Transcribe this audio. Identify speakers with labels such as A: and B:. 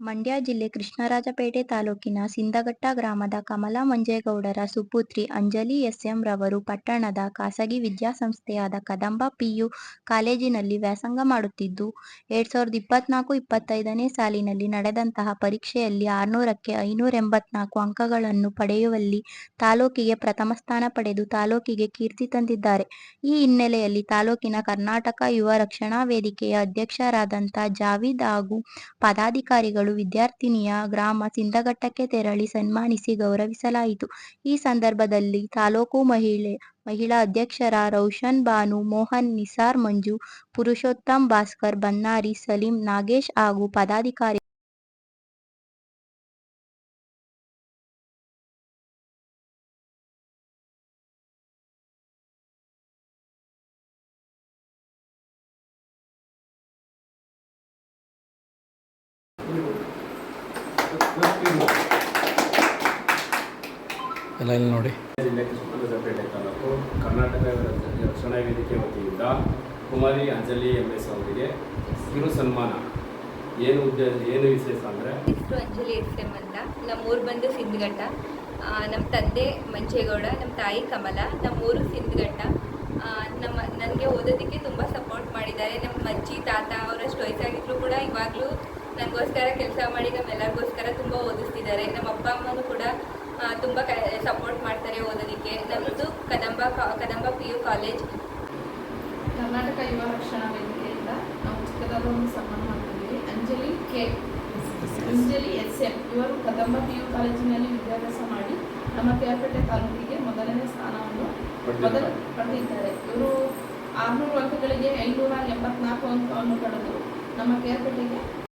A: ಮಂಡ್ಯ ಜಿಲ್ಲೆ ಕೃಷ್ಣರಾಜಪೇಟೆ ತಾಲೂಕಿನ ಸಿಂದಘಟ್ಟ ಗ್ರಾಮದ ಕಮಲಾ ಮಂಜೇಗೌಡರ ಸುಪುತ್ರಿ ಅಂಜಲಿ ಎಸ್ಎಂ ರವರು ಪಟ್ಟಣದ ಖಾಸಗಿ ವಿದ್ಯಾಸಂಸ್ಥೆಯಾದ ಕದಂಬ ಪಿಯು ಕಾಲೇಜಿನಲ್ಲಿ ವ್ಯಾಸಂಗ ಮಾಡುತ್ತಿದ್ದು, ಎರಡ್ ಸಾವಿರದ ಇಪ್ಪತ್ನಾಲ್ಕು ಇಪ್ಪತ್ತೈದನೇ ಸಾಲಿನಲ್ಲಿ ನಡೆದಂತಹ ಪರೀಕ್ಷೆಯಲ್ಲಿ ಆರುನೂರಕ್ಕೆ ಐನೂರ ಎಂಬತ್ನಾಲ್ಕು ಅಂಕಗಳನ್ನು ಪಡೆಯುವಲ್ಲಿ ತಾಲೂಕಿಗೆ ಪ್ರಥಮ ಸ್ಥಾನ ಪಡೆದು ತಾಲೂಕಿಗೆ ಕೀರ್ತಿ ತಂದಿದ್ದಾರೆ. ಈ ಹಿನ್ನೆಲೆಯಲ್ಲಿ ತಾಲೂಕಿನ ಕರ್ನಾಟಕ ಯುವ ರಕ್ಷಣಾ ವೇದಿಕೆಯ ಅಧ್ಯಕ್ಷರಾದಂಥ ಜಾವೀದ್ ಹಾಗೂ ಪದಾಧಿಕಾರಿಗಳು ವಿದ್ಯಾರ್ಥಿನಿಯ ಗ್ರಾಮ ಸಿಂದಘಟ್ಟಕ್ಕೆ ತೆರಳಿ ಸನ್ಮಾನಿಸಿ ಗೌರವಿಸಲಾಯಿತು. ಈ ಸಂದರ್ಭದಲ್ಲಿ ತಾಲೂಕು ಮಹಿಳಾ ಅಧ್ಯಕ್ಷರ ರೌಷನ್ ಬಾನು, ಮೋಹನ್, ನಿಸಾರ್ ಮಂಜು, ಪುರುಷೋತ್ತಮ್, ಭಾಸ್ಕರ್, ಬನ್ನಾರಿ, ಸಲೀಂ, ನಾಗೇಶ್ ಹಾಗೂ ಪದಾಧಿಕಾರಿಗಳು
B: ಎಲ್ಲ ಇಲ್ಲಿ ನೋಡಿ.
C: ಜಿಲ್ಲೆ ಕೃಷ್ಣರಾಜಪೇಟೆ ತಾಲೂಕು ಕರ್ನಾಟಕ ರಕ್ಷಣಾ ವೇದಿಕೆ ವತಿಯಿಂದ ಕುಮಾರಿ ಅಂಜಲಿ ಎಂ ಎಸ್ ಅವರಿಗೆ ಕಿರು ಸನ್ಮಾನ. ಏನು ಉದ್ದೇಶ ಏನು ವಿಶೇಷ ಅಂದರೆ?
D: ಹೆಸರು ಅಂಜಲಿ ಎಸ್ ಎಂ ಅಂತ. ನಮ್ಮೂರು ಬಂದು ಸಿಂಧಘಟ್ಟ. ನಮ್ಮ ತಂದೆ ಮಂಜೇಗೌಡ ನಮ್ಮ ತಾಯಿ ಕಮಲ ನಮ್ಮೂರು ಸಿಂಧಘಟ್ಟ. ನಮ್ಮ ನನಗೆ ಓದೋದಕ್ಕೆ ತುಂಬ ಸಪೋರ್ಟ್ ಮಾಡಿದ್ದಾರೆ. ನಮ್ಮ ಅಜ್ಜಿ ತಾತ ಅವರಷ್ಟು ವಯಸ್ಸಾಗಿದ್ರು ಕೂಡ ಇವಾಗಲೂ ನನಗೋಸ್ಕರ ಕೆಲಸ ಮಾಡಿ ನಮ್ಮೆಲ್ಲರಿಗೋಸ್ಕರ ತುಂಬ ಓದಿಸ್ತಿದ್ದಾರೆ. ನಮ್ಮ ಅಪ್ಪ, ಅಮ್ಮನೂ ಕೂಡ ತುಂಬ ಸಪೋರ್ಟ್ ಮಾಡ್ತಾರೆ ಓದೋದಕ್ಕೆ. ನಮ್ಮದು Kadamba Kadamba P U college
E: Karnataka ಯುವ ರಕ್ಷಣಾ ವೇದಿಕೆಯಿಂದ ನಾವು ಚಿಕ್ಕದಾದ ಒಂದು ಸನ್ಮಾನ ಮಾಡ್ತಿದ್ದೀವಿ. Anjali K. Anjali S M. ಇವರು ಕದಂಬ ಪಿ ಯು ಕಾಲೇಜಿನಲ್ಲಿ ವಿದ್ಯಾಭ್ಯಾಸ ಮಾಡಿ ನಮ್ಮ ಕೆಆರ್ಪೇಟೆ ತಾಲೂಕಿಗೆ ಮೊದಲನೇ ಸ್ಥಾನವನ್ನು ಮೊದಲು ಪಡೆದಿದ್ದಾರೆ. ಇವರು ಆರುನೂರು ಅಂಕಗಳಿಗೆ ಐನೂರ ಎಂಬತ್ನಾಲ್ಕು ಅಂಕವನ್ನು ಪಡೆದು ನಮ್ಮ ಕೇರ್ಪೇಟೆಗೆ